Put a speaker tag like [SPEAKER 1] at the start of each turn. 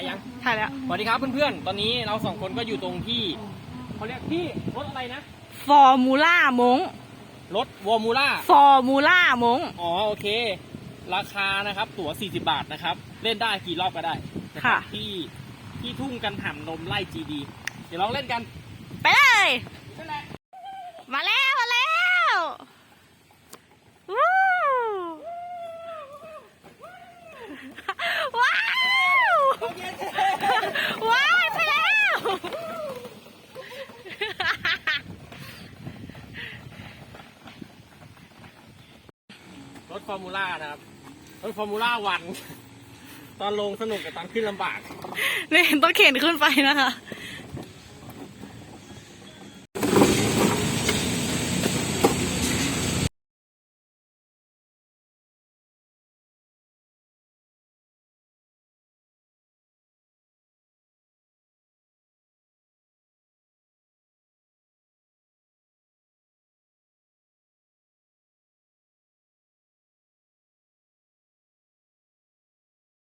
[SPEAKER 1] ถ่ายยัง
[SPEAKER 2] ถ่ายแล้ว
[SPEAKER 1] สวัสดีครับเพื่อนๆ ตอนนี้เราสองคนก็อยู่ตรงที่เขาเรียกที่รถอะไรนะ
[SPEAKER 2] ฟอร์มูล่ามง
[SPEAKER 1] รถวอร์มูล่า
[SPEAKER 2] ฟอร์มูล่ามง
[SPEAKER 1] อ๋อโอเค ราคานะครับ ตั๋ว 40 บาทนะครับ เล่นได้กี่รอบก็ได้นะครั
[SPEAKER 2] ค่ะ
[SPEAKER 1] บที่ที่ทุ่งกันห่ำนมไล่จีดี เดี๋ยวลองเล่นกัน
[SPEAKER 2] ไปเลย
[SPEAKER 1] นั่นแหละ
[SPEAKER 2] มาแล้ว มาแล้ววู้ว้าว ว้าวไปแล้ว
[SPEAKER 1] รถฟอร์มูล่านะครับ รถฟอร์มูล่าวัน ตอนลงสนุกแต่ตอนขึ้นลำบาก
[SPEAKER 2] นี่ต้องเข็นขึ้นไปนะคะ